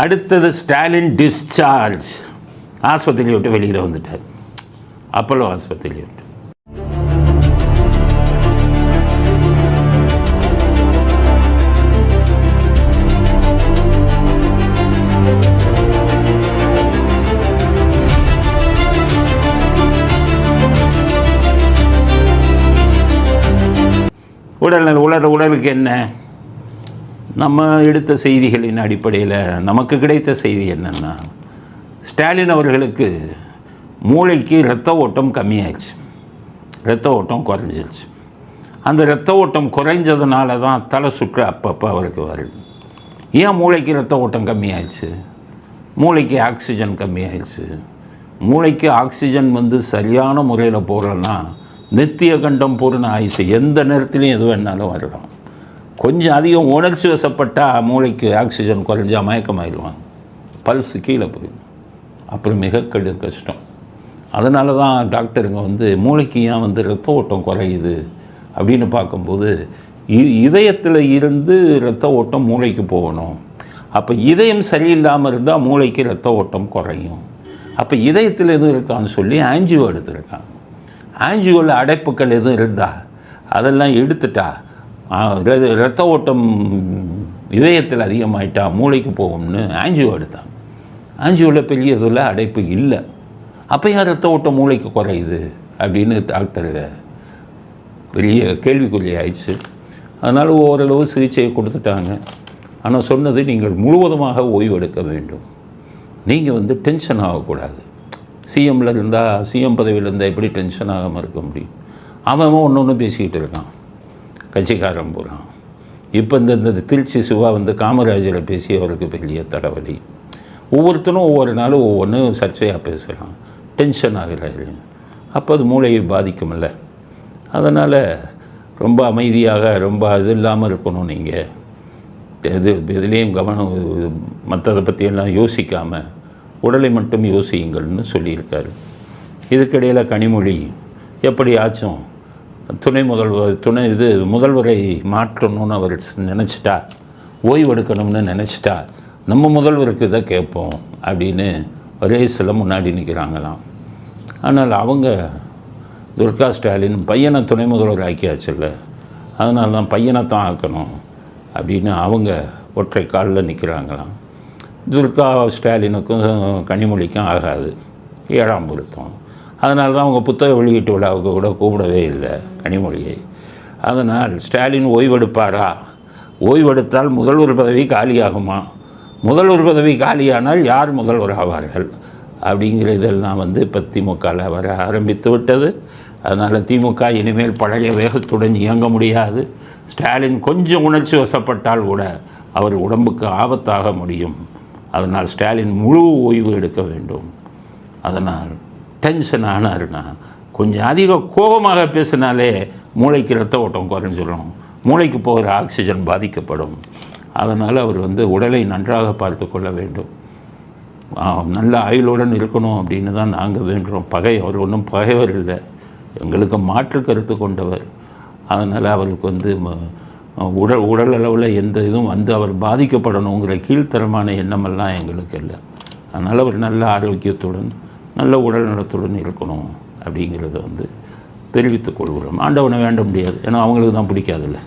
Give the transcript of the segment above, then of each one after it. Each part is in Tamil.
அடுத்தது ஸ்டாலின் டிஸ்சார்ஜ் ஆஸ்பத்திரியை விட்டு வெளியில் வந்துட்டார். அப்போலோ ஆஸ்பத்திரியை விட்டு. உடல் உடல் உடலுக்கு என்ன? நம்ம எடுத்த செய்திகளின் அடிப்படையில் நமக்கு கிடைத்த செய்தி என்னென்னா ஸ்டாலின் அவர்களுக்கு மூளைக்கு இரத்த ஓட்டம் கம்மியாயிடுச்சு. இரத்த ஓட்டம் குறைஞ்சிருச்சு. அந்த இரத்த ஓட்டம் குறைஞ்சதுனால தான் தலை சுற்று அப்பப்போ அவருக்கு வருது. ஏன் மூளைக்கு இரத்த ஓட்டம் கம்மியாயிடுச்சு? மூளைக்கு ஆக்சிஜன் கம்மியாயிடுச்சு. மூளைக்கு ஆக்சிஜன் வந்து சரியான முறையில் போடுறோன்னா நித்திய கண்டம் பூர்ண ஆயுசு எந்த நேரத்துலையும் எது வேணாலும் வரலாம். கொஞ்சம் அதிகம் உணர்ச்சி வசப்பட்டால் மூளைக்கு ஆக்சிஜன் குறைஞ்சா மயக்கமாயிடுவாங்க. பல்ஸ் கீழே போயிடும். அப்புறம் மிக கடு கஷ்டம். அதனால தான் டாக்டருங்க வந்து மூளைக்கு ஏன் வந்து ரத்த ஓட்டம் குறையுது அப்படின்னு பார்க்கும்போது இ- இதயத்தில் இருந்து ரத்த ஓட்டம் மூளைக்கு போகணும். அப்போ இதயம் சரியில்லாமல் இருந்தால் மூளைக்கு ரத்த ஓட்டம் குறையும். அப்போ இதயத்தில் எதுவும் இருக்கான்னு சொல்லி ஆஞ்சியோ எடுத்துருக்காங்க. ஆஞ்சியோவில் அடைப்புகள் எதுவும் இருந்தால் அதெல்லாம் எடுத்துட்டா ரத்த ஓட்டம் இதயத்தில் அதிகமாயிட்டா மூளைக்கு போகும்னு ஆஞ்சியோ எடுத்தான். ஆஞ்சியோவில் பெரிய இதில் அடைப்பு இல்லை. அப்போ ஏன் ரத்த ஓட்டம் மூளைக்கு குறையுது அப்படின்னு டாக்டர் பெரிய கேள்விக்குறி ஆயிடுச்சு. அதனால் ஓரளவு சிகிச்சையை கொடுத்துட்டாங்க. ஆனால் சொன்னது நீங்கள் முழுவதுமாக ஓய்வெடுக்க வேண்டும். நீங்கள் வந்து டென்ஷன் ஆகக்கூடாது. சிஎம்மில் இருந்தால் சிஎம் பதவியில் இருந்தால் எப்படி டென்ஷன் ஆகாமல் இருக்க முடியும்? அவன் ஒன்று ஒன்று பேசிக்கிட்டு இருக்கான். கட்சிக்காரன் பூரா இப்போ இந்த இந்த திருச்சி சிவா வந்து காமராஜரை பேசி அவருக்கு பெரிய தடவலி. ஒவ்வொருத்தரும் ஒவ்வொரு நாளும் ஒவ்வொன்றும் சர்ச்சையாக பேசுகிறான் டென்ஷன் ஆகிறாரு அப்போ அது மூளையை பாதிக்கும்ல. அதனால் ரொம்ப அமைதியாக ரொம்ப இது இல்லாமல் இருக்கணும் நீங்கள் எது எதுலேயும் கவனம் மற்றதை பற்றியெல்லாம் யோசிக்காமல் உடலை மட்டும் யோசியுங்கள்னு சொல்லியிருக்காரு. இதுக்கிடையில் கனிமொழி எப்படியாச்சும் துணை முதல்வர் துணை இது முதல்வரை மாற்றணும்னு அவர் நினச்சிட்டா ஓய்வெடுக்கணும்னு நினச்சிட்டா நம்ம முதல்வருக்கு இதை கேட்போம் அப்படின்னு ரேஸில் முன்னாடி நிற்கிறாங்களாம் ஆனால் அவங்க துர்கா ஸ்டாலின் பையனை துணை முதல்வர் ஆக்கியாச்சுல்ல அதனால தான் பையனை தான் ஆக்கணும் அப்படின்னு அவங்க ஒற்றை காலில் நிற்கிறாங்களாம் துர்கா ஸ்டாலினுக்கும் கனிமொழிக்கும் ஆகாது. ஏழாம் பொருத்தம். அதனால தான் அவங்க புத்தக வெளியீட்டு விழாவுக்கு கூட கூப்பிடவே இல்லை கனிமொழியை. அதனால் ஸ்டாலின் ஓய்வெடுப்பாரா? ஓய்வெடுத்தால் முதல்வர் பதவி காலியாகுமா? முதல்வர் பதவி காலியானால் யார் முதல்வர் ஆவார்கள்? அப்படிங்கிற இதெல்லாம் வந்து இப்போ திமுகவில் வர ஆரம்பித்து விட்டது. அதனால் திமுக இனிமேல் பழைய வேகத்துடன் இயங்க முடியாது. ஸ்டாலின் கொஞ்சம் உணர்ச்சி வசப்பட்டால் கூட அவர் உடம்புக்கு ஆபத்தாக முடியும். அதனால் ஸ்டாலின் முழு ஓய்வு எடுக்க வேண்டும். அதனால் டென்ஷன் ஆனாருன்னா கொஞ்சம் அதிக கோபமாக பேசினாலே மூளைக்கு ரத்த ஓட்டம் குறைஞ்சிடும் மூளைக்கு போகிற ஆக்சிஜன் பாதிக்கப்படும். அதனால் அவர் வந்து உடலை நன்றாக பார்த்து கொள்ள வேண்டும். நல்ல ஆயுளுடன் இருக்கணும் அப்படின்னு தான் நாங்கள் வேண்டுறோம். பகை அவர் ஒன்றும் பகைவர் இல்லை. எங்களுக்கு மாற்று கருத்து கொண்டவர். அதனால் அவருக்கு வந்து ம- உடல் உடல் அளவில் எந்த இதுவும் வந்து அவர் பாதிக்கப்படணுங்கிற கீழ்த்தரமான எண்ணமெல்லாம் எங்களுக்கு இல்லை. அதனால் அவர் நல்ல ஆரோக்கியத்துடன் நல்ல உடல் நலத்துடன் இருக்கணும் அப்படிங்கிறத வந்து தெரிவித்துக் கொள்கிறோம். ஆண்டவனை வேண்ட முடியாது. ஏன்னா அவங்களுக்கு தான் பிடிக்காதுல்ல.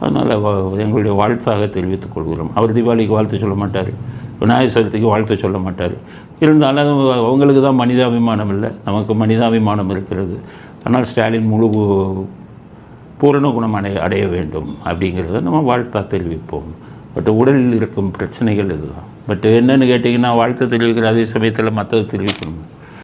அதனால் எங்களுடைய வாழ்த்தாக தெரிவித்துக் கொள்கிறோம். அவர் தீபாவளிக்கு வாழ்த்து சொல்ல மாட்டார். விநாயகர் சதுர்த்திக்கு வாழ்த்து சொல்ல மாட்டார். இருந்தாலும் அவங்களுக்கு தான் மனிதாபிமானம் இல்லை. நமக்கு மனிதாபிமானம் இருக்கிறது. ஆனால் ஸ்டாலின் முழு பூரண குணம் அடைய அடைய வேண்டும் அப்படிங்கிறத நம்ம வாழ்த்தா தெரிவிப்போம். பட் உடலில் இருக்கும் பிரச்சனைகள் இதுதான். பட் என்னென்னு கேட்டிங்கன்னா வாழ்த்து தெரிவிக்கிற அதே சமயத்தில் மற்றது தெரிவிக்கணும்?